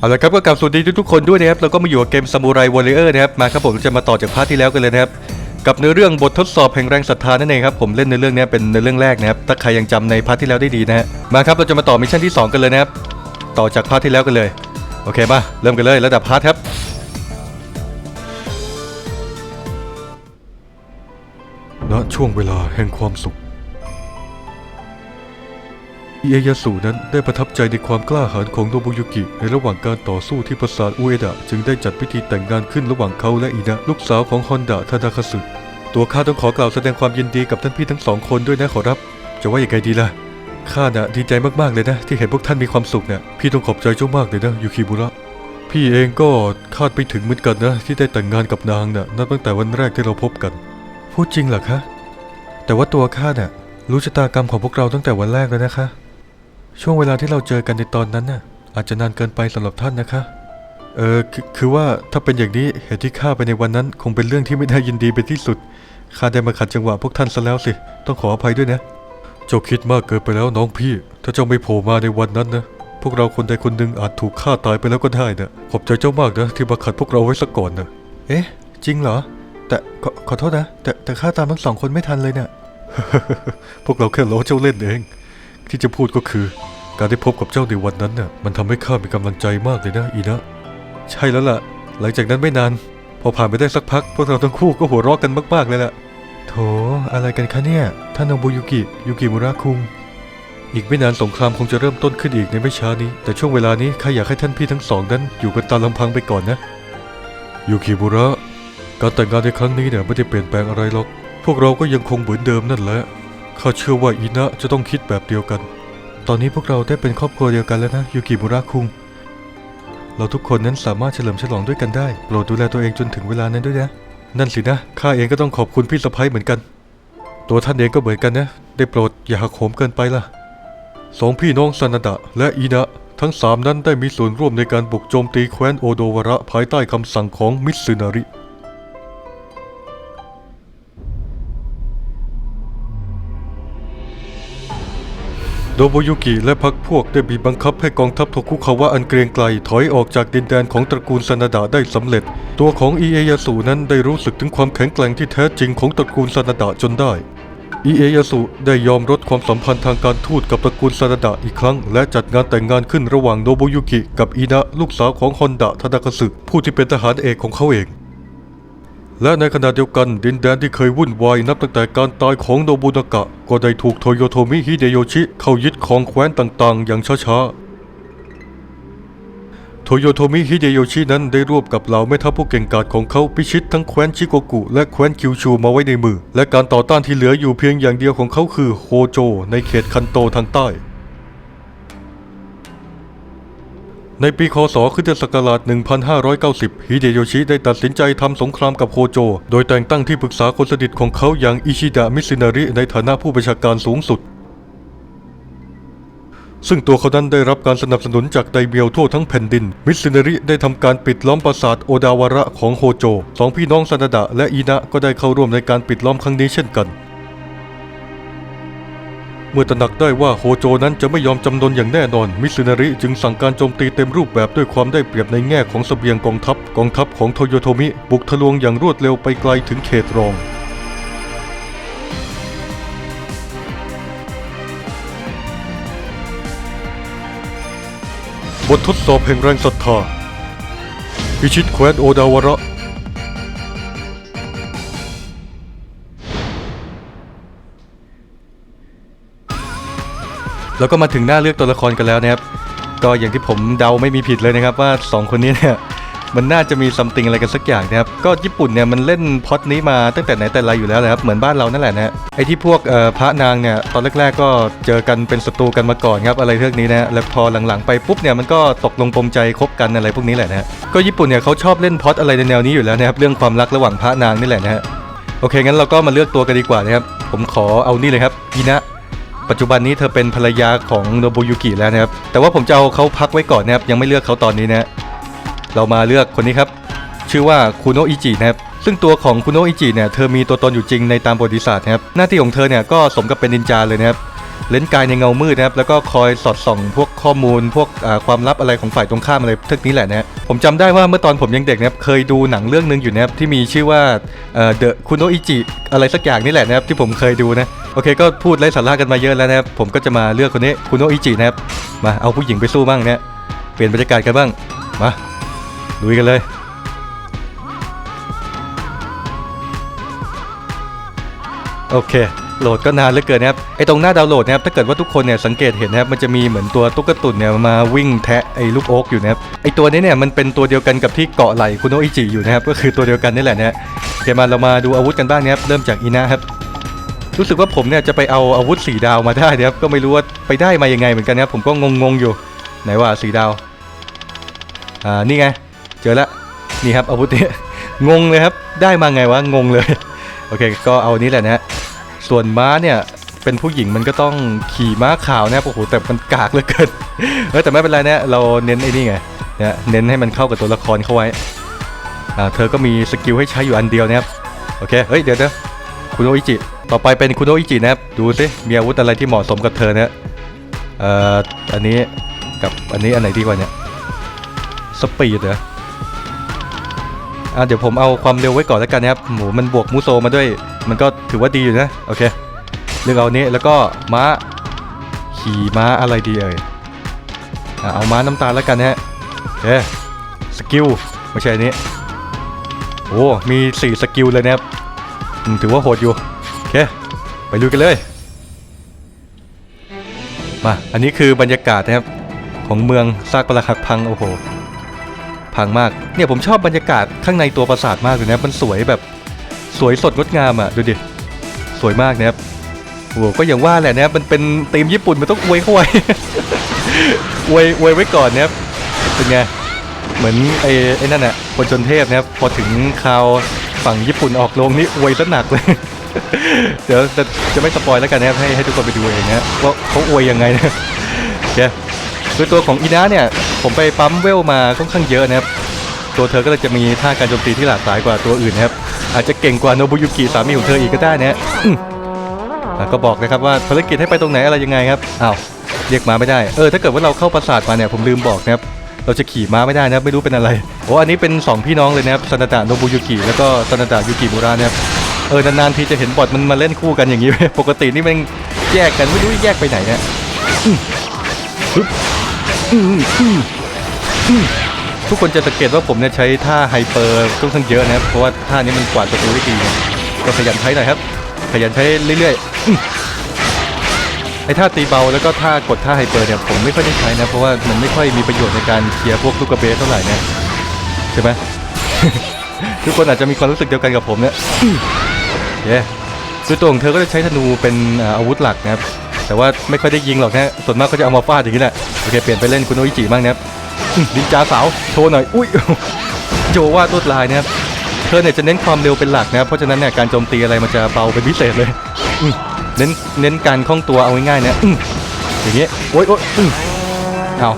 เอาละครับก็กลับสวัสดีทุกๆคนด้วยนะครับเราก็มาอยู่กับเกมซามูไรวอริเออร์นะครับมาครับผมจะมาต่อจากพาร์ทที่แล้วกันเลยนะครับกับเนื้อเรื่องบททดสอบแห่งแรงศรัทธานั่นเองครับผมเล่นในเรื่องนี้เป็นในเรื่องแรกนะครับถ้าใครยังจำในพาร์ทที่แล้วได้ดีนะฮะมาครับเราจะมาต่อมิชชั่นที่ 2 กันเลยนะครับต่อจากพาร์ทที่แล้วกันเลยโอเคมาเริ่มกันเลยระดับพาร์ทครับณช่วงเวลาแห่งความสุข เอยาสุนั้นได้ประทับใจในความกล้าหาญของโนบุยุกิ ในระหว่างการต่อสู้ที่ปราสาทอุเอดะ จึงได้จัดพิธีแต่งงานขึ้นระหว่างเขาและอินะ ลูกสาวของฮอนดะทาดาคาสึตัวข้าต้องขอกล่าวแสดงความยินดีกับท่านพี่ทั้งสองคนด้วยนะขอรับ จะว่าอย่างไงดีล่ะข้าน่ะดีใจมากๆเลยนะ ที่เห็นพวกท่านมีความสุขเนี่ยพี่ต้องขอบใจเจ้ามากเลยนะยูคิบุระพี่เองก็คาดไม่ถึงเหมือนกันนะ ที่ได้แต่งงานกับนางน่ะนับตั้งแต่วันแรกที่เราพบกัน พูดจริงเหรอคะแต่ว่าตัวข้าน่ะรู้ชะตากรรมของพวกเราตั้งแต่วันแรกแล้วนะคะ ช่วงเวลาที่เราเจอกันในตอนนั้นน่ะ อาจจะนานเกินไปสำหรับท่านนะคะ เออคือคือว่าถ้าเป็นอย่างนี้เหตุที่ข้าไปในวันนั้น คงเป็นเรื่องที่ไม่ได้ยินดีเป็นที่สุดข้าได้มาขัดจังหวะพวกท่านซะแล้วสิ ต้องขออภัยด้วยนะ เจ้าคิดมากเกินไปแล้วน้องพี่ ถ้าเจ้าไม่โผล่มาในวันนั้นนะ พวกเราคนใดคนหนึ่งอาจถูกฆ่าตายไปแล้วก็ได้นะขอบใจเจ้ามากนะที่มาขัดพวกเราไว้ซะก่อนนะ เอ๊ะ จริงเหรอ แต่ขอขอโทษนะ แต่แต่ข้าตามทั้งสองคนไม่ทันเลยเนี่ยพวกเราแค่ล้อเจ้าเล่นเอง ที่จะพูดก็คือ การได้พบกับเจ้าในวันนั้นน่ะมันทำให้ข้ามีกำลังใจมากเลยนะอีนะ ใช่แล้วล่ะ หลังจากนั้นไม่นาน พอผ่านไปได้สักพัก พวกเราทั้งคู่ก็หัวเราะกันมาก ๆ เลยล่ะโถอะไรกันคะเนี่ยท่านโนบุยุกิยุกิมุระคุงอีกไม่นานสงครามคงจะเริ่มต้นขึ้นอีกในไม่ช้านี้ แต่ช่วงเวลานี้ข้าอยากให้ท่านพี่ทั้งสองนั้น อยู่กันตามลำพังไปก่อนนะยุกิมุระ การแต่งงานในครั้งนี้เนี่ยไม่ได้เปลี่ยนแปลงอะไรหรอก พวกเราก็ยังคงเหมือนเดิมนั่นแหละ ข้าเชื่อว่าอินะจะต้องคิดแบบเดียวกัน ตอนนี้พวกเราได้เป็นครอบครัวเดียวกันแล้วนะยูกิมุระคุง เราทุกคนนั้นสามารถเฉลิมฉลองด้วยกันได้ โปรดดูแลตัวเองจนถึงเวลานั้นด้วยนะ นั่นสินะ ข้าเองก็ต้องขอบคุณพี่สะพ้ยเหมือนกัน ตัวท่านเองก็เหมือนกันนะ ได้โปรดอย่าหักโหมเกินไปล่ะ สองพี่น้องซานาดะและอีนะทั้งสามนั้นได้มีส่วนร่วมในการบุกโจมตีแคว้นโอโดวระภายใต้คำสั่งของมิตซึนาริ ดโบยุกิและพรรคพวกได้บีบบังคับให้กองทัพโทคุคาวะอันเกรียงไกลถอยออกจากดินแดนของตระกูลซานาดะได้สำเร็จ ตัวของอิเอยาสุนั้นได้รู้สึกถึงความแข็งแกร่งที่แท้จริงของตระกูลซานาดะจนได้อิเอยาสุได้ยอมลดความสัมพันธ์ทางการทูตกับตระกูลซานาดะอีกครั้ง และจัดงานแต่งงานขึ้นระหว่างโนบุยุกิกับอินะลูกสาวของฮอนดะทาดากสึผู้ที่เป็นทหารเอกของเขาเอง และในขณะเดียวกันดินแดนที่เคยวุ่นวายนับตั้งแต่การตายของโนบุนากะ ก็ได้ถูกโทโยโทมิฮิเดโยชิเข้ายึดครองแคว้นต่างๆ อย่างช้าๆ โทโยโทมิฮิเดโยชินั้นได้รวบกับเหล่าแม่ทัพผู้เก่งกาจของเขาพิชิตทั้งแคว้นชิโกกุและแคว้นคิวชูมาไว้ในมือ และการต่อต้านที่เหลืออยู่เพียงอย่างเดียวของเขาคือโฮโจ ในเขตคันโตทางใต้ ในปีคศคริสตศักราช 1590 ฮิเดโยชิได้ตัดสินใจทำสงครามกับโฮโจ โดยแต่งตั้งที่ปรึกษาคนสนิทของเขาอย่างอิชิดะมิซินาริในฐานะผู้บัญชาการสูงสุด ซึ่งตัวเขานั้นได้รับการสนับสนุนจากไดเมียวทั่วทั้งแผ่นดิน มิซินาริได้ทำการปิดล้อมปราสาทโอดาวาระของโฮโจ สองพี่น้องซานาดะและอีนะก็ได้เข้าร่วมในการปิดล้อมครั้งนี้เช่นกัน เมื่อตระหนักได้ว่าโฮโจนั้นจะไม่ยอมจำนนอย่างแน่นอน มิซึนาริจึงสั่งการโจมตีเต็มรูปแบบด้วยความได้เปรียบในแง่ของเสบียงกองทัพ กองทัพของโทโยโทมิ บุกทะลวงอย่างรวดเร็วไปไกลถึงเขตรอง บททดสอบแห่งแรงศรัทธาพิชิตแคว้นโอดาวระ แล้วก็มาถึงหน้าเลือกตัวละครกันแล้วนะครับก็อย่างที่ผมเดาไม่มีผิดเลยนะครับว่า 2 คนนี้เนี่ยมันน่าจะมีซัมติงอะไรกันสักอย่างนะครับ ก็ญี่ปุ่นเนี่ยมันเล่นพ็อดนี้มาตั้งแต่ไหนแต่ไรอยู่แล้วนะครับ เหมือนบ้านเรานั่นแหละนะฮะไอ้ที่พวกพระนางเนี่ยตอนแรก ๆ ก็เจอกันเป็นศัตรูกันมาก่อนครับอะไรเรื่องนี้นะแล้วพอหลังๆไปปุ๊บเนี่ยมันก็ตกลงปลงใจคบกันอะไรพวกนี้แหละนะฮะก็ญี่ปุ่นเนี่ยเขาชอบเล่นพ็อดอะไรในแนวนี้อยู่แล้วนะครับเรื่องความรักระหว่างพระนางนี่แหละนะฮะโอเคงั้นเราก็มาเลือกตัวกันดีกว่านะครับผมขอเอานี่เลยครับอีนะ ปัจจุบันนี้เธอเป็นภรรยาของโนบุยุกิแล้วนะครับ แต่ว่าผมจะเอาเขาพักไว้ก่อนนะครับ ยังไม่เลือกเขาตอนนี้นะ เรามาเลือกคนนี้ครับ ชื่อว่าคุโนะอิจินะครับ ซึ่งตัวของคุโนะอิจิเนี่ย เธอมีตัวตนอยู่จริงในตามประวัติศาสตร์นะครับ หน้าที่ของเธอเนี่ยก็สมกับเป็นนินจาเลยนะครับ เลนส์กายในเงามืดนะครับแล้วก็คอยสอดส่องพวกข้อมูล พวกความลับอะไรของฝ่ายตรงข้ามอะไรทึกนี้แหละนะผมจำได้ว่าเมื่อตอนผมยังเด็กนะครับเคยดูหนังเรื่องหนึงอยู่นะครับที่มีชื่อว่าเอ่อ The Kuno Ichi อะไรสักอย่างนี่แหละนะครับที่ผมเคยดูนะโอเคก็พูดไร้สาระกันมาเยอะแล้วนะครับผมก็จะมาเลือกคนนี้ Kuno Ichi นะครับมาเอาผู้หญิงไปสู้บ้างเนี่ยเปลี่ยนบรรยากาศกันบ้างมาลุยกันเลยโอเค โหลดก็นานเหลือเกินนะครับไอตรงหน้าดาวน์โหลดนะครับถ้าเกิดว่าทุกคนเนี่ยสังเกตเห็นนะครับมันจะมีเหมือนตัวตุ๊กตุ่นเนี่ยมาวิ่งแทะไอลูกโอ๊กอยู่นะครับไอตัวนี้เนี่ยมันเป็นตัวเดียวกันกับที่เกาะไหลคุณโนอิจิอยู่นะครับก็คือตัวเดียวกันนี่แหละนะฮะเคมาเรามาดูอาวุธกันบ้างนะครับเริ่มจากอีนะครับรู้สึกว่าผมเนี่ยจะไปเอาอาวุธสีดาวมาได้นะครับก็ไม่รู้ว่าไปได้มายังไงเหมือนกันนะครับผมก็งงๆอยู่ไหนว่าสีดาวอ่านี่ไงเจอละนี่ครับอาวุธเนี่ยงงเลยครับได้มาไงวะงงเลยโอเคก็เอานี้แหละนะฮะ ส่วนม้าเนี่ยเป็นผู้หญิงมันก็ต้องขี่ม้าขาวนะครับโอ้โหแต่มันกากเหลือเกินเออแต่ไม่เป็นไรนะเราเน้นไอ้นี่ไงเนะเน้นให้มันเข้ากับตัวละครเข้าไว้อ่าเธอก็มีสกิลให้ใช้อยู่อันเดียวนะครับโอเคเฮ้ยเดี๋ยวนะคุณโออิจิต่อไปเป็นคุณโออิจินะครับดูสิมีอาวุธอะไรที่เหมาะสมกับเธอเนะเอ่ออันนี้กับอันนี้อันไหนดีกว่าเนี่ยสปีดเหรอ อ่าเดี๋ยวผมเอาความเร็วไว้ก่อนแล้วกันนะครับหมูมันบวกมูโซมาด้วย มันก็ถือว่าดีอยู่นะโอเคเลือกเอานี้แล้วก็ม้าขี่ม้าอะไรดีเอ่ยอะเอาม้าน้ำตาลแล้วกันนะฮะโอเคสกิลไม่ใช่นี้โอ้มี4สกิลเลยนะครับถือว่าโหดอยู่โอเคไปลุยกันเลยมาอันนี้คือบรรยากาศนะครับของเมืองซากปรักหักพังโอ้โห พังมาก เนี่ยผมชอบบรรยากาศข้างในตัวปราสาทมากเลยนะ มันสวยแบบสวยสดงดงามอะดูดิ สวยมากนะครับโอ้ก็อย่างว่าแหละนะครับมันเป็นธีมญี่ปุ่นมันต้องอวยเข้าไว้อวยอวยไว้ก่อนนะครับเป็นไงเหมือนไอ้ไอ้นั่นน่ะคนชนเทพนะครับพอถึงคราวฝั่งญี่ปุ่นออกโรงนี่อวยซะหนักเลยเดี๋ยวจะจะไม่สปอยแล้วกันนะครับให้ให้ทุกคนไปดูเองนะว่าเขาอวยยังไงนะโอเค คือตัวของอีนาเนี่ย ผมไปปั๊มเวลมาค่อนข้างเยอะนะครับ ตัวเธอก็เลยจะมีท่าการโจมตีที่หลากหลายกว่าตัวอื่นนะครับ อาจจะเก่งกว่าโนบุยุกิสามีของเธออีกก็ได้นะฮะก็บอกนะครับว่าภารกิจให้ไปตรงไหนอะไรยังไงครับอ้าวเรียกม้าไม่ได้ เออถ้าเกิดว่าเราเข้าปราสาทมาเนี่ยผมลืมบอกนะครับเราจะขี่ม้าไม่ได้นะครับไม่รู้เป็นอะไรโอ้อันนี้เป็นสองพี่น้องเลยนะครับซานาดะโนบุยุกิแล้วก็ซานาดะยุกิมุระนะครับเออนานๆทีจะเห็นบอทมันมาเล่นคู่กันอย่างนี้ปกตินี่มันแยกกันไม่รู้แยกไปไหนเนี่ย ทุกคนจะสังเกตว่าผมเนี่ยใช้ท่าไฮเปอร์ค่อนข้างเยอะนะครับ เพราะว่าท่านี้มันกวาดประตูได้ดี ก็ขยันใช้หน่อยครับ ขยันใช้เรื่อยๆ ไอ้ท่าตีเบาแล้วก็ท่ากดท่าไฮเปอร์เนี่ยผมไม่ค่อยได้ใช้นะ เพราะว่ามันไม่ค่อยมีประโยชน์ในการเคลียร์พวกลูกกระเบสเท่าไหร่นะใช่ไหมทุกคนอาจจะมีความรู้สึกเดียวกันกับผมเนี่ยอื้อเย้คือตัวของเธอก็จะใช้ธนูเป็นอาวุธหลักนะครับ แต่ว่าไม่ค่อยได้ยิงหรอกนะส่วนมากก็จะเอามาฟาดอย่างนี้แหละโอเคเปลี่ยนไปเล่นคุณโออิจิบ้างนะครับอื้อนินจาสาวโชว์หน่อยอุ้ยโจว่าตัวลายนะครับเธอเนี่ยจะเน้นความเร็วเป็นหลักนะครับเพราะฉะนั้นเนี่ยการโจมตีอะไรมันจะเบาเป็นพิเศษเลยเน้นเน้นการคล่องตัวเอาง่ายๆนะอื้อย่างเงี้ยโอ๊ยโอ๊ยเอา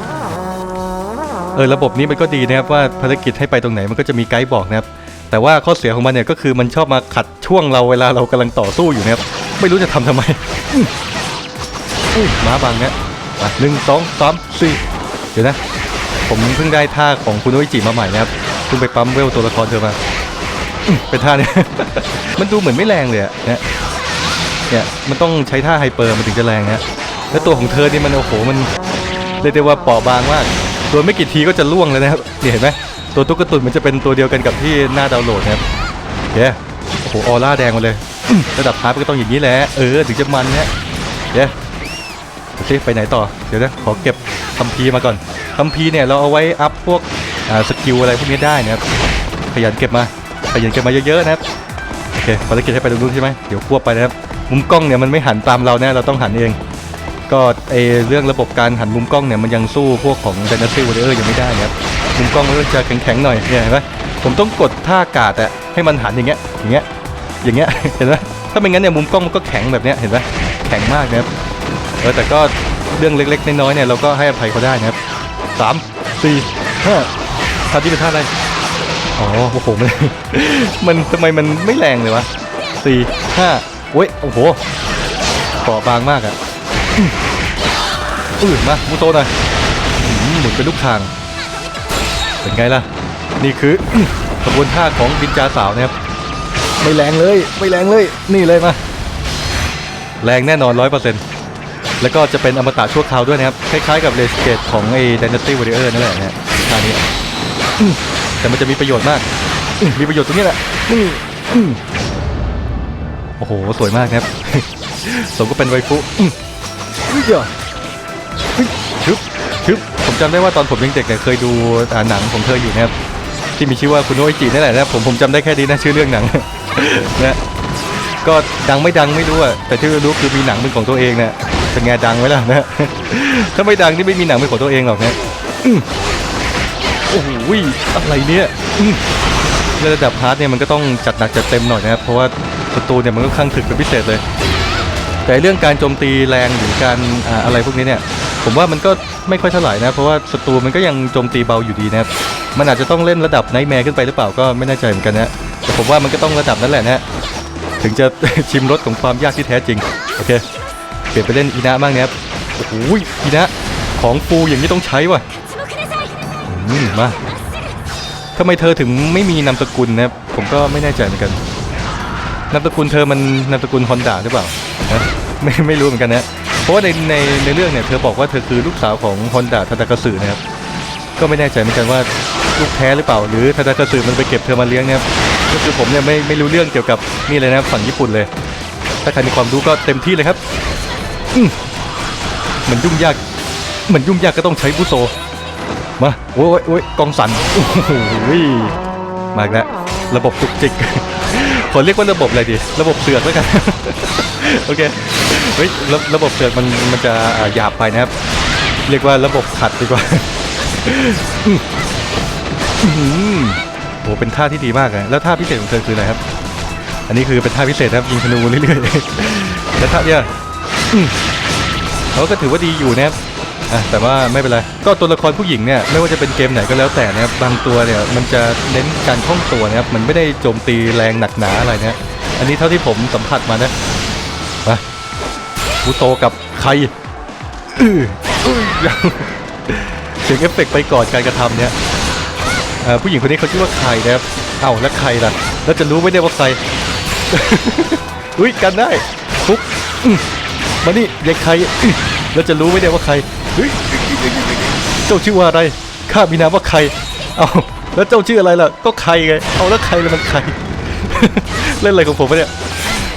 เออระบบนี้มันก็ดีนะครับว่าภารกิจให้ไปตรงไหนมันก็จะมีไกด์บอกนะครับแต่ว่าข้อเสียของมันเนี่ยก็คือมันชอบมาขัดช่วงเราเวลาเรากำลังต่อสู้อยู่นะครับไม่รู้จะทำทำไม อุ้ยม้าบังเนี่ยมาหนึ่งสองสามสี่เดี๋ยวนะ ผมเพิ่งได้ท่าของคุณโออิจิมาใหม่นะครับเพิ่งไปปั๊มเวลตัวละครเธอมาเป็นท่าเนี่ยมันดูเหมือนไม่แรงเลยอะเนี่ยเนี่ยมันต้องใช้ท่าไฮเปอร์มันถึงจะแรงนะแล้วตัวของเธอนี่มันโอ้โหมันเรียกได้ว่าเปราะบางมากตัวไม่กี่ทีก็จะล่วงเลยนะครับเนี่ยเห็นไหมตัวตุ๊กตุ่นมันจะเป็นตัวเดียวกันกับที่หน้าดาวน์โหลดนะครับเย้โอ้โหออร่าแดงมาเลย ระดับฮาร์ปก็ต้องอย่างนี้แหละเออถึงจะมันเนี่ยเย้ โอเคไปไหนต่อ เดี๋ยวนะขอเก็บคัมภีร์มาก่อนคัมภีร์เนี่ยเราเอาไว้อัพพวกสกิลอะไรพวกนี้ได้นะครับขยันเก็บมาขยันเก็บมาเยอะๆนะครับโอเคภารกิจให้ไปตรงนู้นใช่ไหมเดี๋ยวควบไปนะครับมุมกล้องเนี่ยมันไม่หันตามเราแน่เราต้องหันเอง ก็ไอเรื่องระบบการหันมุมกล้องเนี่ยมันยังสู้พวกของ Dynasty Warrior ยังไม่ได้นะครับมุมกล้องมันก็จะแข็งๆหน่อยเนี่ยเห็นไหมผมต้องกดท่ากาดอะให้มันหันอย่างเงี้ยอย่างเงี้ยอย่างเงี้ยเห็นไหมถ้าไม่งั้นเนี่ยมุมกล้องมันก็แข็งแบบเนี้ยเห็นไหมแข็งมากนะครับ เออแต่ก็เรื่องเล็กๆน้อยๆเนี่ยเราก็ให้อภัยเขาได้นะครับสามสี่ห้าท่าที่เป็นท่าอะไรอ๋อโอ้โหมันมันทำไมมันไม่แรงเลยวะสี่ห้าโอ้ยโอ้โหเปาะบางมากอะอืมอือมามูโตหน่อยหมุนเป็นลูกคาง เป็นไงล่ะ นี่คือกระบวนท่าของดินจาสาวนะครับไม่แรงเลย ไม่แรงเลย นี่เลยมา แรงแน่นอนร้อยเปอร์เซ็นต์ แล้วก็จะเป็นอมตะชั่วคราวด้วยนะครับ คล้ายๆกับเลสเกตของไอ้ Dynasty Warrior นั่นแหละนะท่านี้แต่มันจะมีประโยชน์มาก มีประโยชน์ตรงนี้แหละโอ้โห สวยมากนะครับ สมก็เป็นไวฟุเฮ้ยชึบชึบผมจำได้ว่าตอนผมยังเด็กเนี่ยเคยดูหนังของเธออยู่นะครับ ที่มีชื่อว่าคุณโออิจินั่นแหละนะครับผมผมจำได้แค่นี้นะชื่อเรื่องหนังนะก็ดังไม่ดังไม่รู้อะแต่ที่รู้คือมีหนังเป็นของตัวเองเนี่ย เป็นไงดังไหมล่ะนะถ้าไม่ดังนี่ไม่มีหนังเป็นของตัวเองหรอกนะอืมโอ้โหอะไรเนี่ยระดับฮาร์ดเนี่ยมันก็ต้องจัดหนักจัดเต็มหน่อยนะครับเพราะว่าศัตรูเนี่ยมันก็ข้างถึกเป็นพิเศษเลย แต่เรื่องการโจมตีแรงหรือการอาอะไรพวกนี้เนี่ย ผมว่ามันก็ไม่ค่อยเท่าไหร่นะเพราะว่าศัตรูมันก็ยังโจมตีเบาอยู่ดีนะครับมันอาจจะต้องเล่นระดับไนท์แมร์ขึ้นไปหรือเปล่าก็ไม่แน่ใจเหมือนกันนะแต่ผมว่ามันก็ต้องระดับนั้นแหละนะถึงจะชิมรสของความยากที่แท้จริงโอเค เปลี่ยนไปเล่นอีนะบ้างนะครับโอ้โหอีนะของฟูอย่างนี้ต้องใช้ว่ะมมาทำไมเธอถึงไม่มีนามสกุลนะครับผมก็ไม่แน่ใจเหมือนกันนามสกุลเธอมันนามสกุลฮอนดาหรือเปล่านะไม่ไม่รู้เหมือนกันนะเพราะว่าในในในเรื่องเนี่ยเธอบอกว่าเธอคือลูกสาวของฮอนดาทาดากาสึนะครับก็ไม่แน่ใจเหมือนกันว่าลูกแท้หรือเปล่า หรือทาดากาสึมันไปเก็บเธอมาเลี้ยงนะครับก็คือผมเนี่ยไม่ไม่รู้เรื่องเกี่ยวกับนี่เลยนะครับฝั่งญี่ปุ่นเลย ถ้าใครมีความรู้ก็เต็มที่เลยครับ มันยุ่งยาก มันยุ่งยากก็ต้องใช้บุโซ มา โอ้ยโอ้ยกองสันโอ้โหมากแล้ว ระบบจุกจิก ขอเรียกว่าระบบอะไรดี ระบบเสือกแล้วกัน โอเค เฮ้ย ระระบบเสือกมันมันจะหยาบไปนะครับ เรียกว่าระบบขัดดีกว่าอืมอื้อหือโหเป็นท่าที่ดีมากเลยแล้วท่าพิเศษของเธอคืออะไรครับ อันนี้คือเป็นท่าพิเศษครับยิงธนูเรื่อยๆ แล้วท่าเนี่ยอืม เขาก็ถือว่าดีอยู่นะครับแต่ว่าไม่เป็นไร ก็ตัวละครผู้หญิงเนี่ยไม่ว่าจะเป็นเกมไหนก็แล้วแต่นะครับบางตัวเนี่ยมันจะเน้นการคล่องตัวนะครับมันไม่ได้โจมตีแรงหนักหนาอะไรนะอันนี้เท่าที่ผมสัมผัสมานะมาบูโตกับใครเสียงเอฟเฟกต์ไปก่อนการกระทำเนี่ยผู้หญิงคนนี้เขาชื่อว่าใครนะครับเอ้าแล้วใครล่ะ แล้วจะรู้ไมเนี่ยว่าใครอุ้ยกันได้ปุ๊บ มานี่ยายใครอื้อแล้วจะรู้ไหมเนี่ยว่าใครเฮ้ยเจ้าชื่อว่าอะไรข้ามีนามว่าใครเอาแล้วเจ้าชื่ออะไรล่ะก็ใครไงเอาแล้วใครล่ะมันใครเล่นอะไรของผมวะเนี่ย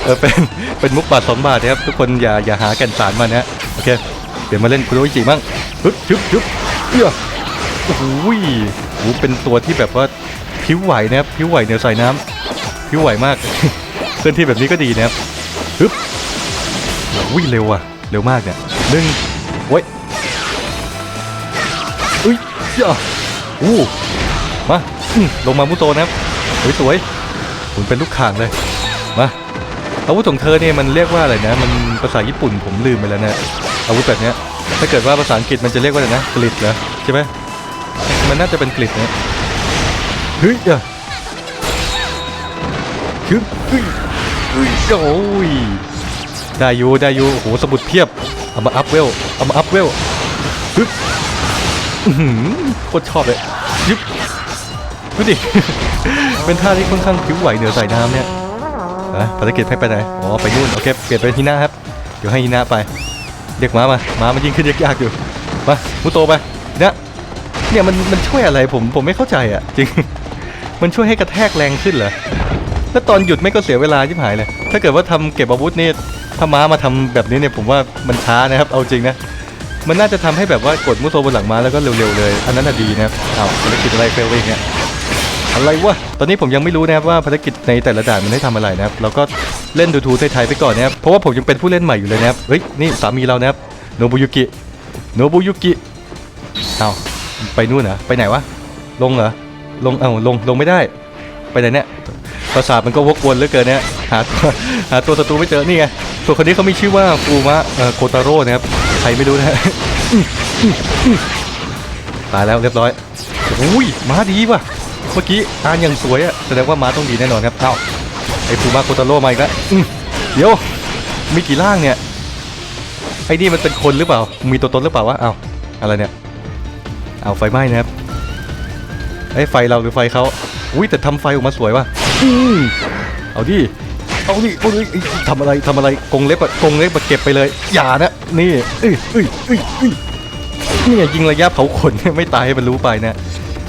เออเป็นเป็นมุกบาทสองบาทนะครับทุกคนอย่าอย่าหาแกันสารมานะโอเคเดี๋ยวมาเล่นคุโรอิจิมั่งฮึบฮึบฮึบเอื้อโอ้โหโอ้โหเป็นตัวที่แบบว่าผิวไหวนะครับผิวไหวเหนือสายน้ำผิวไหวมากเคลื่อนที่แบบนี้ก็ดีนะครับฮึบ วิ่งเร็วอะเร็วมากเนี่ยหนึ่งโว้ยอุ้ยย่าอู้มาลงมามุโตนะครับสวยสวยๆหมุนเป็นลูกข่างเลยมาอาวุธของเธอเนี่ยมันเรียกว่าอะไรนะ มันภาษาญี่ปุ่นผมลืมไปแล้วนะอาวุธแบบเนี้ยถ้าเกิดว่าภาษาอังกฤษมันจะเรียกว่าอะไรนะกลิดเหรอใช่ไหมมันน่าจะเป็นกลิดนะเฮ้ยอะคือเฮ้ยเฮ้ยโอ้ย ได้อยู่ได้อยู่โอ้โหสมุดเพียบเอามาอัพเวลเอามาอัพเวลฮึบอื้อหือโคตรชอบเลยยึบดูดิเป็นท่าที่ค่อนข้างผิวไหวเหนือสายน้ำเนี่ยนะภารกิจให้ไปไหนอ๋อไปนู่นโอเคเปลี่ยนไปที่หน้าครับเดี๋ยวให้ฮีน่าไปเรียกม้ามาม้ามันยิ่งขึ้นยากๆอยู่มามุโตไปเนี่ยเนี่ยมันมันช่วยอะไรผมผมไม่เข้าใจอะจริงมันช่วยให้กระแทกแรงขึ้นเหรอแล้วตอนหยุดไม่ก็เสียเวลาที่หายเลยถ้าเกิดว่าทำเก็บอาวุธนี่ ถ้าม้ามาทำแบบนี้เนี่ยผมว่ามันช้านะครับ เอาจริงนะ มันน่าจะทำให้แบบว่ากดมุโซบนหลังม้าแล้วก็เร็วๆเลย อันนั้นน่ะดีนะครับอ้าภารกิจอะไรเฟลไปอีกเนี่ยอะไรวะ ตอนนี้ผมยังไม่รู้นะครับว่าภารกิจในแต่ละด่านมันให้ทำอะไรนะครับ เราก็เล่นดูทูไทยๆไปก่อนนะครับ เพราะว่าผมยังเป็นผู้เล่นใหม่อยู่เลยนะครับ เฮ้ย นี่สามีเรานะครับ โนบุยุกิ โนบุยุกิ เอาไปนู่นเหรอ ไปไหนวะ ลงเหรอ ลง เอ้าลง ลงไม่ได้ ไปไหนเนี่ย ประสาทมันก็วกวนเหลือเกินเนี่ยหาตัวหาตัวศัตรูไม่เจอนี่ไงตัวคนนี้เขามีชื่อว่าฟูมะโคตาโร่นะครับใครไม่รู้นะตายแล้วเรียบร้อยอุ้ยม้าดีว่ะเมื่อกี้อ่านอย่างสวยอะแสดงว่าม้าต้องดีแน่นอนครับเอ้าไอ้ฟูมะโคตาโร่มาอีกแล้วเดี๋ยวมีกี่ร่างเนี่ยไอ้นี่มันเป็นคนหรือเปล่า มีตัวตนหรือเปล่าวะเอ้าอะไรเนี่ย เอาไฟไหม้นะครับไอ้ไฟเราหรือไฟเขาอุ้ยแต่ทำไฟออกมาสวยว่ะ อืมเอาดิ เอาดิเอาดิเอ้ยทำอะไรทำอะไรกรงเล็บอะกรงเล็บอะเก็บไปเลย อย่านะ นี่เอ้ยเอ้ยเอ้ยเอ้ยนี่ยิงระยะเผาขนไม่ตายให้มันรู้ไปนะ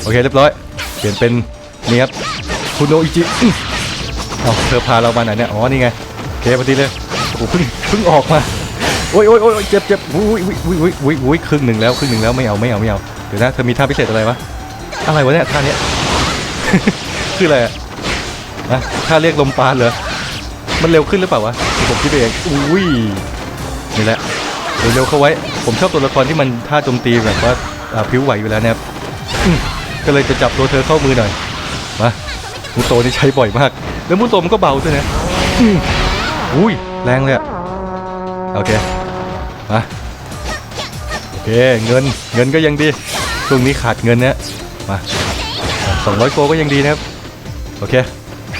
โอเคเรียบร้อย เปลี่ยนเป็นนี่ครับคุโนอิจิอื้อเอาเธอพาเรามาไหนเนี่ย อ๋อ นี่ไงโอเคพอดีเลยโอ้โหเพิ่งเพิ่งออกมาโอ้ยโอ้ยโอ้ยเจ็บเจ็บอุ้ยอุ้ยอุ้ยอุ้ยอุ้ยอุ้ยครึ่งหนึ่งแล้วครึ่งหนึ่งแล้วไม่เอาไม่เอาไม่เอา เดี๋ยวนะเธอมีท่าพิเศษอะไรวะ อะไรวะเนี่ยท่าเนี้ย คืออะไรอะ นะท่าเรียกลมปราณเหรอ มันเร็วขึ้นหรือเปล่าวะ ผมคิดไปเองอุ้ย นี่แหละ เร็วๆเข้าไว้ ผมชอบตัวละครที่มันท่าโจมตีแบบว่าอ่าพริ้วไหวอยู่แล้วนะครับ ก็เลยจะจับตัวเธอเข้ามือหน่อย มามูโตนี่ใช้บ่อยมาก แล้วมูโตมันก็เบาด้วยนะอุ้ย แรงเลยอะโอเค มาโอเค เงิน เงินก็ยังดี ช่วงนี้ขาดเงินนะ มา200โกก็ยังดีนะครับ โอเค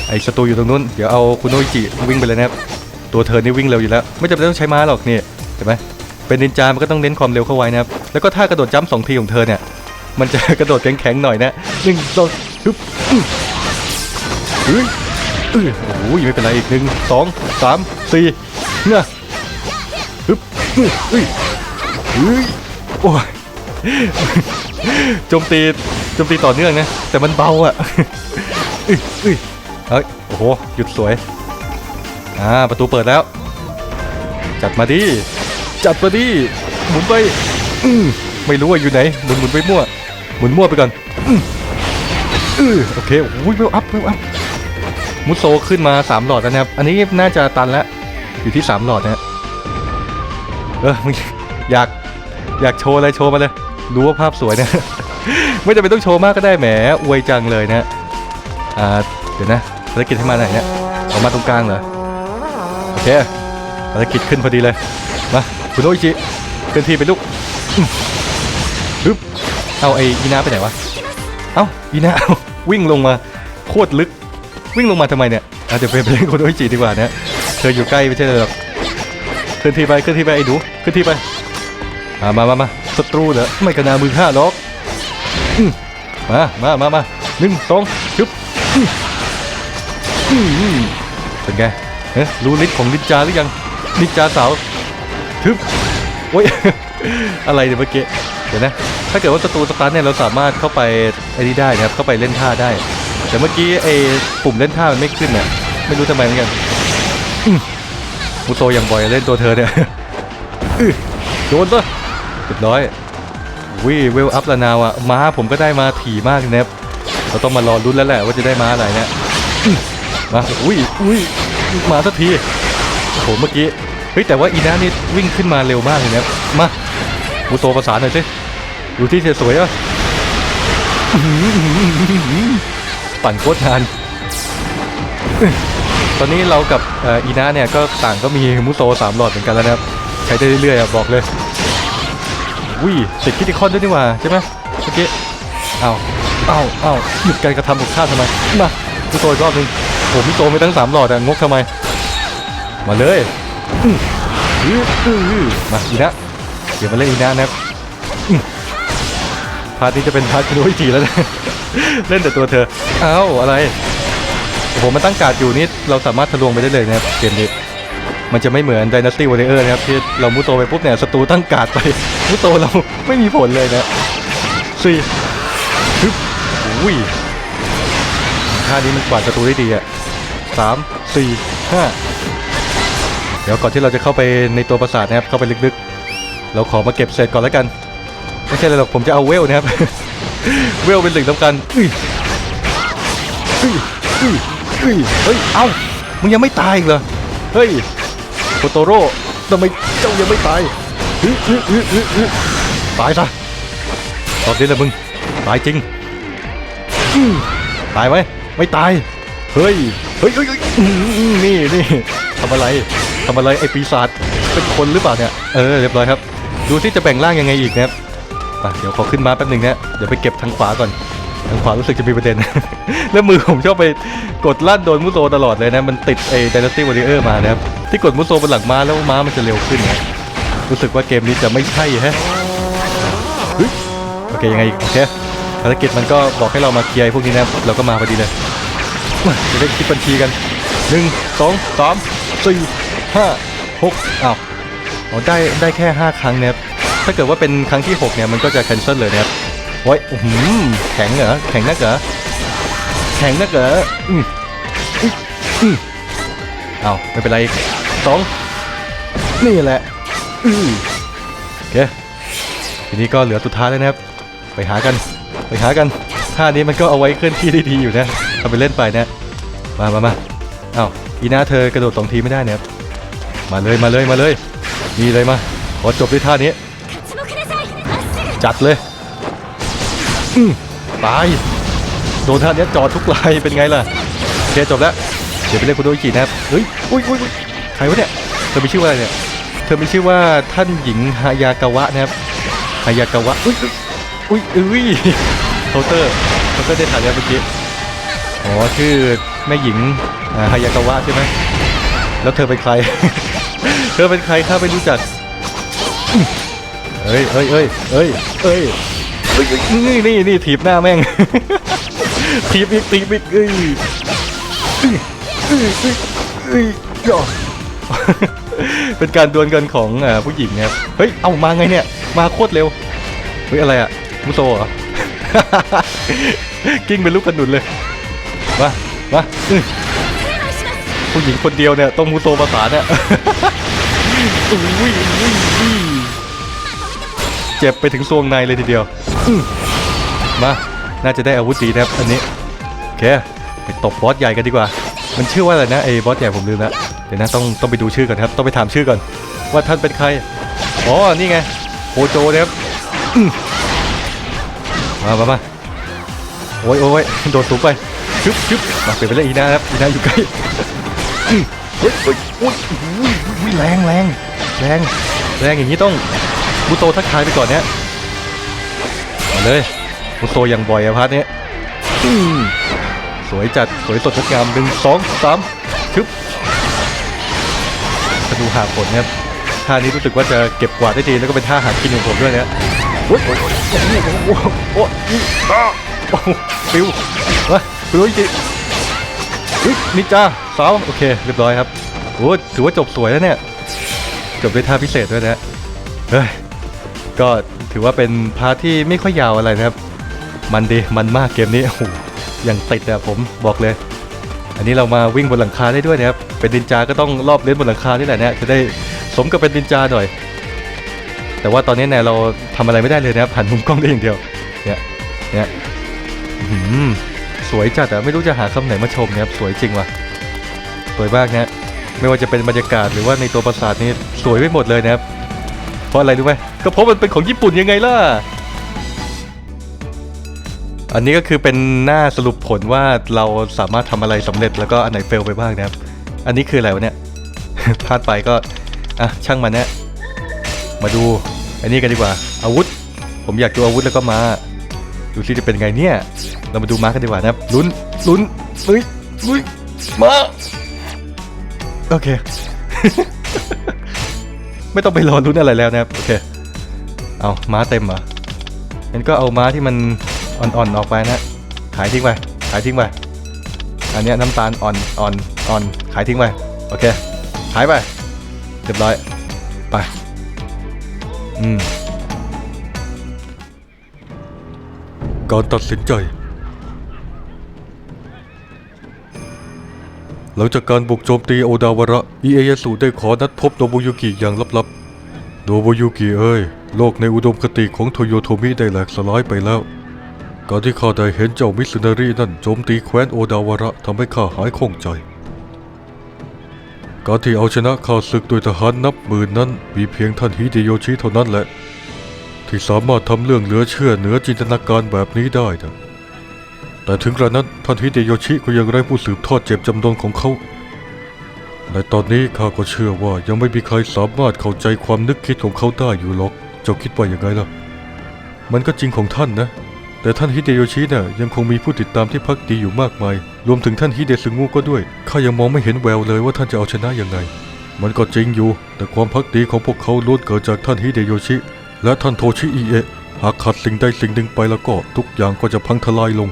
ไอ้ศัตรูอยู่ตรงนู้น เดี๋ยวเอาคุณโนอิจิวิ่งไปเลยนะครับ ตัวเธอนี่วิ่งเร็วอยู่แล้ว ไม่จำเป็นต้องใช้ม้าหรอกนี่เห็นไหมเป็นนินจา มันก็ต้องเน้นความเร็วเข้าไว้นะครับ แล้วก็ท่ากระโดดจัมป์สองทีของเธอเนี่ย มันจะกระโดดแข็งๆหน่อยนะหนึ่งสองฮึบอื้อเฮ้ยเออโอ้ยไม่เป็นไรอีกหนึ่งสองสามสี่เนี่ยฮึบเฮ้ยเฮ้ยโอ้ยโจมตีโจมตีต่อเนื่องนะ แต่มันเบาอะเอ้ย เอ้ยเฮ้ย โอ้โห หยุดสวย อ่า ประตูเปิดแล้ว จัดมาดิ จัดมาดิ หมุนไป อืมไม่รู้ว่าอยู่ไหน หมุนหมุนไปมั่ว หมุนมั่วไปก่อน อืมอือโอเคโอ้ยเวลอัพเวลอัพ มุดโซขึ้นมา 3 หลอดแล้วนะครับ อันนี้น่าจะตันแล้ว อยู่ที่ 3 หลอดนะฮะเออมึงอยากอยากโชว์อะไรโชว์มาเลย รู้ว่าภาพสวยนะ ไม่จำเป็นต้องโชว์มากก็ได้แหม อวยจังเลยนะ อ่า เดี๋ยวนะ ภารกิจให้มาไหนเนี่ยออกมาตรงกลางเหรอโอเคภารกิจขึ้นพอดีเลยมาคุณโออิจิเคลื่อนที่ไปลูกฮึบเอาไอ้อีนาไปไหนวะเอ้าอีนาเอาวิ่งลงมาโคตรลึกวิ่งลงมาทำไมเนี่ยอะเดี๋ยวไปเล่นคุณโออิจิดีกว่านะเธออยู่ใกล้ไม่ใช่เหรอเคลื่อนที่ไปเคลื่อนที่ไปไอ้หนูเคลื่อนที่ไปมามามามาศัตรูเหรอไม่กระนามือฆ่าหรอกอื้อมามามามาหนึ่งสองชึบ เป็นไงเอ๊ะรู้ฤทธิ์ของนินจาหรือยังนินจาสาวทึบโอ้ยอะไรเนี่ยเมื่อกี้เดี๋ยวนะถ้าเกิดว่าศัตรูสตาร์เนี่ยเราสามารถเข้าไปไอ้นี่ได้นะครับเข้าไปเล่นท่าได้ แต่เมื่อกี้ไอ้ปุ่มเล่นท่ามันไม่ขึ้นเนี่ยไม่รู้ทำไมเหมือนกันมูโตยังบ่อยเล่นตัวเธอเนี่ยโดนซะเรียบร้อยวิเวลอัพละนาวอะม้าผมก็ได้มาถี่มากเนะครับเราต้องมารอรุ้นแล้วแหละว่าจะได้ม้าอะไรเนี่ย มาอุ้ยอุ้ยมาสักทีโอ้โหเมื่อกี้เฮ้ยแต่ว่าอีน่านี่วิ่งขึ้นมาเร็วมากเลยนะครับมามูโตประสานหน่อยสิดูที่สวยๆอะปั่นโคตรนานตอนนี้เรากับเอ่ออีนาเนี่ยก็ต่างก็มีมุโซสามหลอดเหมือนกันแล้วนะครับใช้ได้เรื่อยๆอะบอกเลยวิติดคิติคอนด้วยนี่หว่าใช่ไหมเมื่อกี้เอาเอาเอาหยุดการกระทำของข้าทำไมมามุโซอีกรอบหนึง โอ้มุโซไม่ตั้งสามหลอดอะงกทำไม มาเลยมาอีนะเดี๋ยวมาเล่นอีนะนะครับพาร์ทนี้จะเป็นพาร์ทคุณโออิจิแล้วนะเล่นแต่ตัวเธอเอ้าอะไรโอ้โหมันตั้งการ์ดอยู่นี่เราสามารถทะลวงไปได้เลยนะครับเกมนี้มันจะไม่เหมือน Dynasty Warrior นะครับที่เรามุโตไปปุ๊บเนี่ยศัตรูตั้งการ์ดไปมุโตเราไม่มีผลเลยนะสี่ฮึบอุ้ยท่านี้มันกวาดศัตรูได้ดีอะ สามสี่ห้าเดี๋ยวก่อนที่เราจะเข้าไปในตัวปราสาทนะครับ เข้าไปลึกๆ เราขอมาเก็บเศษก่อนแล้วกัน ไม่ใช่เลยหรอกผมจะเอาเวลนะครับ เวลเป็นสิ่งสำคัญอุ้ยอุ้ยอุ้ยเฮ้ยเอ้ามึงยังไม่ตายอีกเหรอ เฮ้ยโคโตโร่ทำไมเจ้ายังไม่ตายตายซะตอนนี้แหละมึง ตายจริง ตายไหม ไม่ตาย เฮ้ย เฮ้ยเฮ้ยนี่นี่ทำอะไรทำอะไรไอปีศาจเป็นคนหรือเปล่าเนี่ย เออเรียบร้อยครับ ดูที่จะแบ่งร่างยังไงอีกนะครับไปเดี๋ยวขอขึ้นมาแป๊บหนึ่งนะเดี๋ยวไปเก็บทางขวาก่อน ทางขวารู้สึกจะมีประเด็น แล้วมือผมชอบไปกดลั่นโดนมุโซตลอดเลยนะ มันติดไอ้ Dynasty Warrior มานะครับ ที่กดมุโซบนหลังม้าแล้วม้ามันจะเร็วขึ้นนะรู้สึกว่าเกมนี้จะไม่ใช่แฮะโอเคยังไงอีกโอเคภารกิจมันก็บอกให้เรามาเคลียร์พวกนี้นะครับเราก็มาพอดีเลย จะได้คิดบัญชีกันหนึ่งสองสามสี่ห้าหกอ้าวอ๋อได้ได้แค่ 5 ครั้งนะครับถ้าเกิดว่าเป็นครั้งที่ 6 เนี่ย มันก็จะ cancel เลยนะครับโอ้ยอื้อหือแข็งเหรอแข็งนักเหรอแข็งนักเหรออืมอืมอ้าวไม่เป็นไรอีกสองนี่แหละอือโอเคทีนี้ก็เหลือสุดท้ายแล้วนะครับ ไปหากัน ไปหากันท่านี้มันก็เอาไว้เคลื่อนที่ได้ดีอยู่นะาไปเล่นไปนะมามามาเอา้าอีน่าเธอกระโดดสองทีไม่ได้เนี่ยมาเลยมาเลยมาเลยมีเลยมาขอจบด้วยท่านี้ จัดเลยตายโดนท่านี้จอดทุกไลายเป็นไงล่ะโอเคจบแล้วเดี๋ยวไปเล่นคุณโดยจีนะครับเฮ้ยอุ้ยอุ้ยใครวะเนี่ยเธอมีชื่อว่าอะไรเนี่ยเธอมีชื่อว่าท่านหญิงฮายากาวะนะครับฮายากาวะอุ้ยอุ้ยอุ้ยโคาเตอร์เคาน์เตอร์ได้ถ่ายแล้วเมื่อกี้ อ๋อชื่อแม่หญิงฮายากาวะใช่ไหมแล้วเธอเป็นใคร เธอเป็นใครข้าไม่รู้จักเอ้ยเอ้ยเอ้ยเอ้ยเอ้ยเอ้ยนี่นี่นี่ถีบหน้าแม่งถีบอีกถีบอีกเอ้ยเอ้ยเอ้ยเอ้ยเป็นการดวลกันของผู้หญิงนะครับเฮ้ยเอามาไงเนี่ย มาโคตรเร็วเฮ้ยอะไรอะมุโซเหรอกิ้งเป็นลูกกระหนุนเลย มามาอือผู้หญิงคนเดียวเนี่ยต้องมูโตภาษาเนี่ย อุ้ยอุ้ยอุ้ยเจ็บไปถึงซวงในเลยทีเดียวมา น่าจะได้อาวุธดีนะครับอันนี้โอเคไปตบบอสใหญ่กันดีกว่า มันชื่อว่าอะไรนะไอ้บอสใหญ่ผมลืมละเดี๋ยวนะต้องต้องไปดูชื่อก่อนครับ ต้องไปถามชื่อก่อน ว่าท่านเป็นใคร อ๋อ นี่ไงโคโจนะครับมามามาโอ้ยโอ้ยโดดสูงไป ชึบชึบมาเปลี่ยนไปเล่นอีน่าครับอีน่าอยู่ใกล้อื้อเฮ้ยเฮ้ยอุ้ยอุ้ยอุ้ยแรงแรงแรงแรงอย่างนี้ต้องมุโตทักทายไปก่อนเนี่ยมาเลยมุโตอย่างบ่อยอะพาร์ทเนี้ยสวยจัดสวยสดงดงามหนึ่งสองสามชึบธนูหาผลครับท่านี้รู้สึกว่าจะเก็บกวาดได้ดีแล้วก็เป็นท่าหากินของผมด้วยเนี่ยโอ้ยโอ้ยโอ้ยโอ้ยโอ้ยอีอ้าโอ้โหฟิวมา ฟิวจริงอุ๊ยนินจาสาวโอเค เรียบร้อยครับโอ้ถือว่าจบสวยแล้วเนี่ย จบด้วยท่าพิเศษด้วยนะเฮ้ยก็ถือว่าเป็นพาร์ทที่ไม่ค่อยยาวอะไรนะครับ มันดีมันมากเกมนี้โอ้โหอย่างติดอะผมบอกเลย อันนี้เรามาวิ่งบนหลังคาได้ด้วยนะครับ เป็นนินจาก็ต้องรอบเล่นบนหลังคานี่แหละเนี่ยจะได้สมกับเป็นนินจาหน่อย แต่ว่าตอนนี้เนี่ยเราทำอะไรไม่ได้เลยนะครับหันมุมกล้องได้อย่างเดียว เนี่ย เนี่ย สวยจัดอะไม่รู้จะหาคำไหนมาชมนะครับสวยจริงว่ะสวยมากนะไม่ว่าจะเป็นบรรยากาศหรือว่าในตัวปราสาทนี่สวยไปหมดเลยนะครับเพราะอะไรรู้ไหมก็เพราะมันเป็นของญี่ปุ่นยังไงล่ะอันนี้ก็คือเป็นหน้าสรุปผลว่าเราสามารถทำอะไรสำเร็จแล้วก็อันไหนเฟลไปบ้างนะครับ อันนี้คืออะไรวะเนี่ยพลาดไปก็อะช่างมันนะมาดูอันนี้กันดีกว่าอาวุธ ผมอยากดูอาวุธแล้วก็มา ดูซิจะเป็นไงเนี่ยเรามาดูม้ากันดีกว่านะครับลุ้นลุ้นเฮ้ยเฮ้ยมาโอเค ไม่ต้องไปรอลุ้นอะไรแล้วนะครับโอเคเอาม้าเต็มเหรองั้นก็เอาม้าที่มันอ่อนๆออกไปนะขายทิ้งไปขายทิ้งไปอันนี้น้ำตาลอ่อนอ่อนอ่อนขายทิ้งไปโอเคขายไปเรียบร้อยไปอืมการตัดสินใจ หลังจากการบุกโจมตีโอดาวระอิเอยาสุได้ขอนัดพบโนบุยุกิอย่างลับๆโนบุยุกิเอ้ยโลกในอุดมคติของโทโยโทมิได้แหลกสลายไปแล้วการที่ข้าได้เห็นเจ้ามิสนารีนั่นโจมตีแคว้นโอดาวระทำให้ข้าหายข้องใจการที่เอาชนะข้าศึกด้วยทหารนับหมื่นนั้น มีเพียงท่านฮิเดโยชิเท่านั้นแหละ ที่สามารถทำเรื่องเหลือเชื่อเหนือจินตนาการแบบนี้ได้นะ แต่ถึงกระนั้นท่านฮิเดโยชิก็ยังไร้ผู้สืบทอดเจ็บจำนนของเขา ในตอนนี้ข้าก็เชื่อว่ายังไม่มีใครสามารถเข้าใจความนึกคิดของเขาได้อยู่หรอก เจ้าคิดว่าอย่างไงล่ะ มันก็จริงของท่านนะ แต่ท่านฮิเดโยชิน่ะยังคงมีผู้ติดตามที่พักดีอยู่มากมาย รวมถึงท่านฮิเดซึงุก็ด้วย ข้ายังมองไม่เห็นแววเลยว่าท่านจะเอาชนะยังไง มันก็จริงอยู่ แต่ความพักดีของพวกเขาล้วนเกิดจากท่านฮิเดโยชิ และท่านโทชิอิเอะหากขาดสิ่งใดสิ่งหนึ่งไปแล้วก็ทุกอย่างก็จะพังทลายลง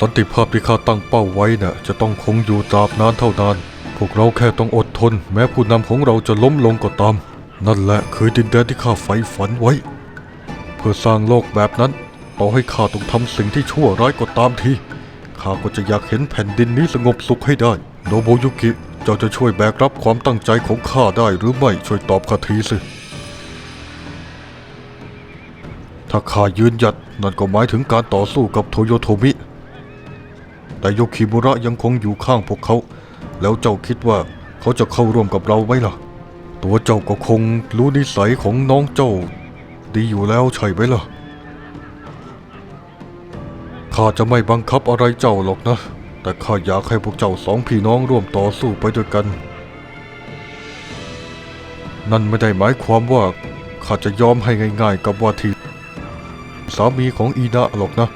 สันติภาพที่ข้าตั้งเป้าไว้น่ะจะต้องคงอยู่ตราบนานเท่านาน พวกเราแค่ต้องอดทน แม้ผู้นำของเราจะล้มลงก็ตาม นั่นแหละคือดินแดนที่ข้าใฝ่ฝันไว้ เพื่อสร้างโลกแบบนั้น ต่อให้ข้าต้องทำสิ่งที่ชั่วร้ายก็ตามทีข้าก็จะอยากเห็นแผ่นดินนี้สงบสุขให้ได้ โนโบยุกิเจ้าจะช่วยแบกรับความตั้งใจของข้าได้หรือไม่ช่วยตอบข้าทีสิถ้าข้ายืนหยัดนั่นก็หมายถึงการต่อสู้กับโทโยโทมิ แต่โยคิมุระยังคงอยู่ข้างพวกเขา แล้วเจ้าคิดว่าเขาจะเข้าร่วมกับเราไหมล่ะ ตัวเจ้าก็คงรู้นิสัยของน้องเจ้า ดีอยู่แล้วใช่ไหมล่ะ ข้าจะไม่บังคับอะไรเจ้าหรอกนะ แต่ข้าอยากให้พวกเจ้าสองพี่น้องร่วมต่อสู้ไปด้วยกัน นั่นไม่ได้หมายความว่าข้าจะยอมให้ง่าย ๆ กับว่าทีสามีของอีนะหรอกนะ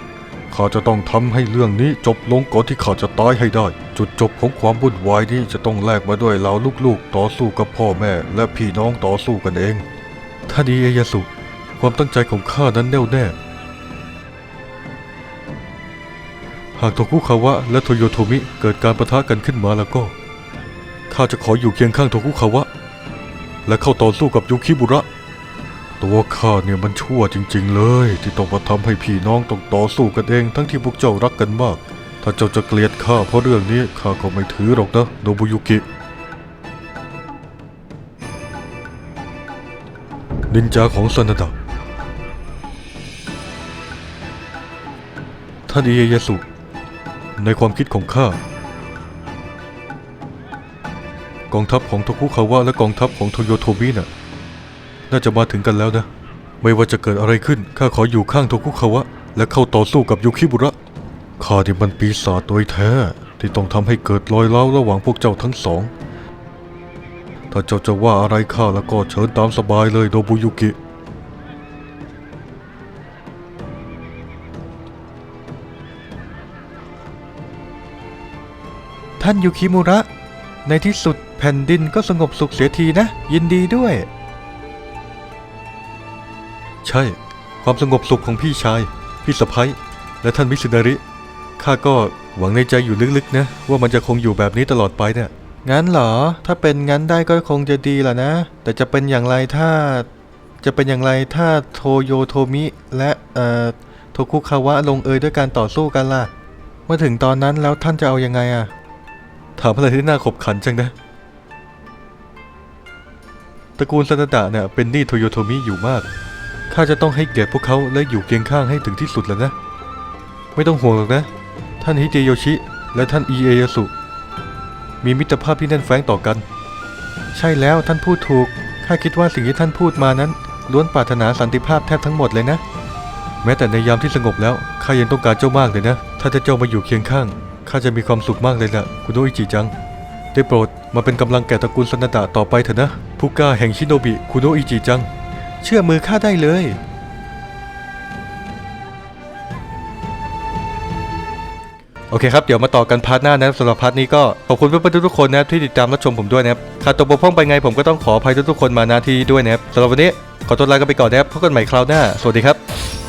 ข้าจะต้องทำให้เรื่องนี้จบลงก่อนที่ข้าจะตายให้ได้ จุดจบของความวุ่นวายนี้จะต้องแลกมาด้วยเราลูกๆ ต่อสู้กับพ่อแม่ และพี่น้องต่อสู้กันเองท่านอิเอยาสุความตั้งใจของข้านั้นแน่วแน่ หากโทคุคาวะและโทโยโทมิเกิดการประทะกันขึ้นมาแล้วก็ข้าจะขออยู่เคียงข้างโทคุคาวะ และเข้าต่อสู้กับยูคิบุระ ตัวข้าเนี่ยมันชั่วจริง ๆ เลย ที่ต้องมาทำให้พี่น้องต้องต่อสู้กันเอง ทั้งที่พวกเจ้ารักกันมาก ถ้าเจ้าจะเกลียดข้าเพราะเรื่องนี้ข้าก็ไม่ถือหรอกนะโนบุยุกิ นินจาของซานาดะท่านอิเยาสุ ในความคิดของข้ากองทัพของโทคุคาวะและกองทัพของโทโยโทมิน่ะ น่าจะมาถึงกันแล้วนะ ไม่ว่าจะเกิดอะไรขึ้น ข้าขออยู่ข้างโทคุคาวะ และเข้าต่อสู้กับยูคิบุระข้าที่มันปีศาจโดยแท้ ที่ต้องทำให้เกิดรอยร้าวระหว่างพวกเจ้าทั้งสอง ถ้าเจ้าจะว่าอะไรข้าแล้วก็เชิญตามสบายเลยโดบุยุกิท่านยูคิมุระ ในที่สุดแผ่นดินก็สงบสุขเสียทีนะ ยินดีด้วย ใช่ ความสงบสุขของพี่ชาย พี่สะพ้ยและท่านมิสนาริ ข้าก็หวังในใจอยู่ลึกๆนะ ว่ามันจะคงอยู่แบบนี้ตลอดไปเนี่ยงั้นเหรอ ถ้าเป็นงั้นได้ก็คงจะดีแหละนะ แต่จะเป็นอย่างไรถ้า จะเป็นอย่างไรถ้าโทโยโทมิและเอ่อโทคุคาวะลงเอยด้วยการต่อสู้กันล่ะ เมื่อถึงตอนนั้นแล้วท่านจะเอายังไงอะถามอะไรที่น่าขบขันจังนะ ตระกูลซานาดะเนี่ยเป็นหนี้โทโยโทมิอยู่มาก ข้าจะต้องให้เกียรติพวกเขาและอยู่เคียงข้างให้ถึงที่สุดแล้วนะ ไม่ต้องห่วงหรอกนะ ท่านฮิเจโยชิ และท่านอิเอยาสุ มีมิตรภาพที่แน่นแฟ้งต่อกัน ใช่แล้วท่านพูดถูก ข้าคิดว่าสิ่งที่ท่านพูดมานั้นล้วนปรารถนาสันติภาพแทบทั้งหมดเลยนะ แม้แต่ในยามที่สงบแล้วข้ายังต้องการเจ้ามากเลยนะ ถ้าจะเจ้ามาอยู่เคียงข้างข้าจะมีความสุขมากเลยนะคุณโออิจิจัง ได้โปรดมาเป็นกำลังแก่ตระกูลซานาดะต่อไปเถอะนะผู้กล้าแห่งชิโนบิคุณโออิจิจัง เชื่อมือข้าได้เลย โอเคครับ เดี๋ยวมาต่อกันพาร์ทหน้านะครับสำหรับพาร์ทนี้ก็ขอบคุณเพื่อนๆทุกๆคนนะครับที่ติดตามรับชมผมด้วยนะครับขาดตกบกพร่องไปไงผมก็ต้องขออภัยทุกๆคนมาณที่ด้วยนะครับสำหรับวันนี้ขอตัวลากันไปก่อนนะครับพบกันใหม่คราวหน้า สวัสดีครับ